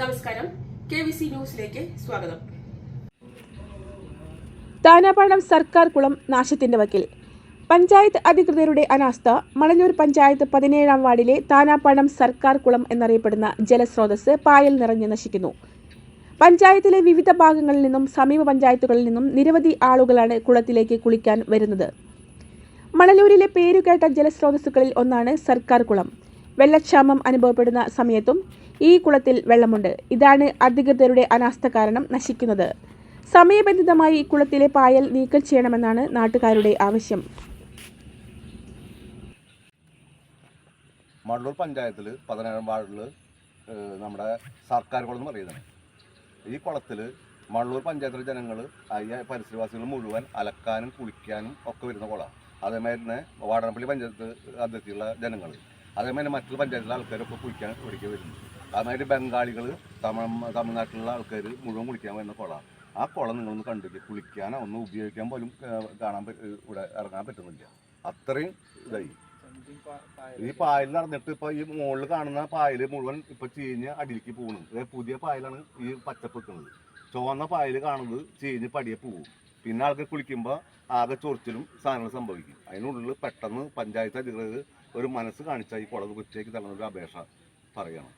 K V C ന്യൂസിലേക്ക് സ്വാഗതം. താനാപാടം സർക്കാർ കുളം നാശത്തിന്റെ വക്കിൽ. പഞ്ചായത്ത് അധികൃതരുടെ അനാസ്ഥ മണലൂർ പഞ്ചായത്ത് പതിനേഴാം വാർഡിലെ താനാപ്പാടം സർക്കാർ കുളം എന്നറിയപ്പെടുന്ന ജലസ്രോതസ് പായൽ നിറഞ്ഞു നശിക്കുന്നു. പഞ്ചായത്തിലെ വിവിധ ഭാഗങ്ങളിൽ നിന്നും സമീപ പഞ്ചായത്തുകളിൽ നിന്നും നിരവധി ആളുകളാണ് കുളത്തിലേക്ക് കുളിക്കാൻ വരുന്നത്. മണലൂരിലെ പേരുകേട്ട ജലസ്രോതസ്സുകളിൽ ഒന്നാണ് സർക്കാർ കുളം. വെള്ളക്ഷാമം അനുഭവപ്പെടുന്ന സമയത്തും ഈ കുളത്തിൽ വെള്ളമുണ്ട്. ഇതാണ് അധികൃതരുടെ അനാസ്ഥ കാരണം നശിക്കുന്നത്. സമയബന്ധിതമായി ഈ കുളത്തിലെ പായൽ നീക്കം ചെയ്യണമെന്നാണ് നാട്ടുകാരുടെ ആവശ്യം. മണ്ണൂർ പഞ്ചായത്തിൽ പതിനേഴാം വാർഡിൽ നമ്മുടെ സർക്കാർ കുളം എന്ന് പറയുന്നത്. ഈ കുളത്തിൽ മണ്ണൂർ പഞ്ചായത്തിലെ ജനങ്ങൾ അയ്യ പരിസരവാസികൾ മുഴുവൻ അലക്കാനും കുളിക്കാനും ഒക്കെ വരുന്ന കുളമാണ് അതേമാതിരി തന്നെ വാടനപ്പള്ളി പഞ്ചായത്ത് അതിർത്തിയുള്ള ജനങ്ങൾ അതേമാതിരി മറ്റുള്ള പഞ്ചായത്തിലെ ആൾക്കാരൊക്കെ കുളിക്കാൻ ഇവിടേക്ക് വരുന്നു. അതായത് ബംഗാളികൾ തമിഴ് തമിഴ്നാട്ടിലുള്ള ആൾക്കാർ മുഴുവൻ കുളിക്കാൻ വരുന്ന കുളമാണ് ആ കുളം നിങ്ങളൊന്ന് കണ്ടിട്ട് കുളിക്കാനോ ഒന്നും ഉപയോഗിക്കാൻ പോലും കാണാൻ ഇവിടെ ഇറങ്ങാൻ പറ്റുന്നില്ല. അത്രയും ഇതായി. ഈ പായൽ നടന്നിട്ട് ഇപ്പൊ ഈ മുകളിൽ കാണുന്ന പായൽ മുഴുവൻ ഇപ്പൊ ചീഞ്ഞ് അടിയിലേക്ക് പോകുന്നു. പുതിയ പായലാണ് ഈ പച്ചപ്പ് വെക്കുന്നത് ചുവന്ന പായൽ കാണുന്നത് ചീഞ്ഞ് പടിയെ പോകും. പിന്നെ ആൾക്കാർ കുളിക്കുമ്പോൾ ആകെ ചൊറിച്ചിലും സാധനങ്ങൾ സംഭവിക്കും. അതിനുള്ളിൽ പെട്ടെന്ന് പഞ്ചായത്ത് അധികൃതർ ഒരു മനസ്സ് കാണിച്ചാൽ ഈ കുളം വൃത്തിയാക്കി തള്ളുന്ന ഒരു അപേക്ഷ പറയണം.